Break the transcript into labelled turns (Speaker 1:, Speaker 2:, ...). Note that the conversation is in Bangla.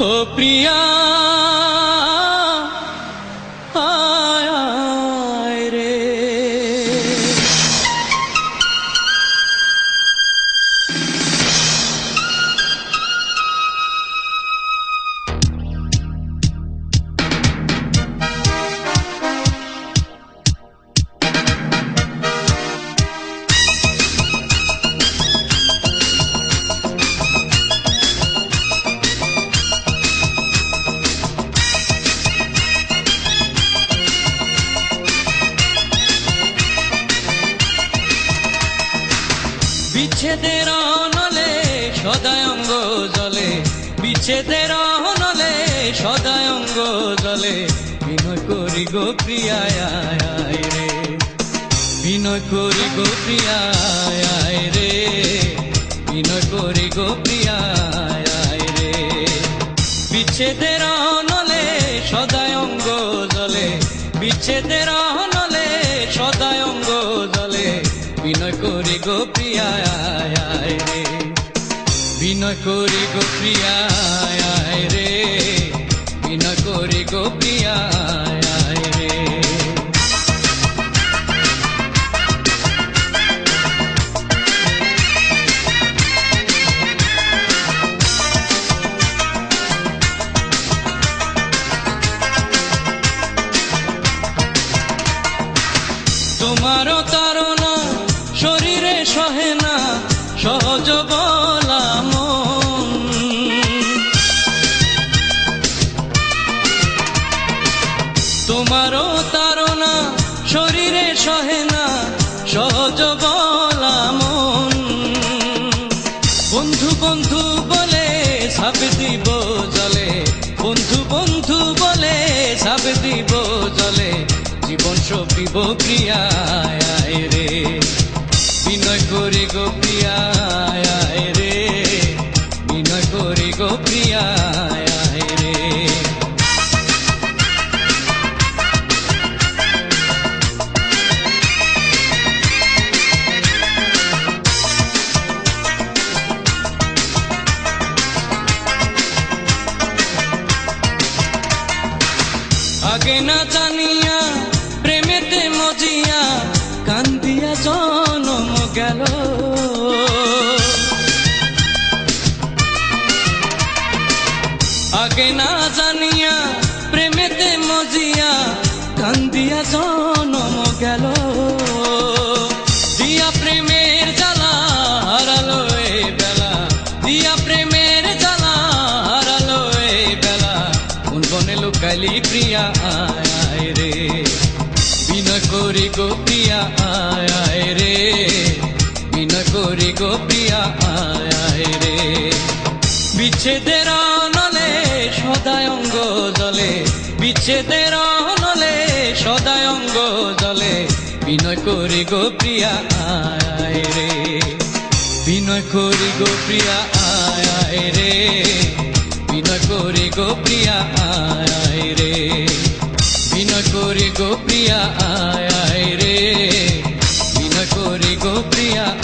Speaker 1: ও প্রিয়া বিচ্ছেদের অনলে, সদায় অঙ্গ জলে। বিচ্ছেদের অনলে, সদায় অঙ্গ জলে। বিনয় করি গো প্রিয়ায় রে। বিনয় করি গো প্রিয়ায় রে। বিনয় করি গো প্রিয়ায় রে। বিচ্ছেদের অনলে, সদায় অঙ্গ জলে। বিচ্ছেদের অনলে করি গো বিনয় করি গো রে। বিনয় করি গো রে। তোমারও তারা দিব জলে। বন্ধু বন্ধু বলে সাপ দিব জলে। জীবন সপিব প্রিয়ায় রে। বিনয় করি গো প্রিয়ায় রে। বিনয় করি গো প্রিয়ায় রে। আগে না জানিয়া, প্রেমেতে মজিয়া কান্দিয়া জনম গেল। আগে না জানিয়া, প্রেমেতে মজিয়া কান্দিয়া জনম গেল। বিনয় করি গো প্রিয়া, আয় রে। বিনয় করি গো প্রিয়া, আয় আয় রে। বিচ্ছেদের নলে সদায় অঙ্গ জলে। বিচ্ছেদের নলে সদায় অঙ্গ জলে। বিনয় করি গো প্রিয়া, আয় রে। বিনয় করি গো প্রিয়া, আয় রে। বিনয় করি গো প্রিয়া আয় রে। করি গো প্রিয়া আয় আয় রে। বিনয় করি গো প্রিয়া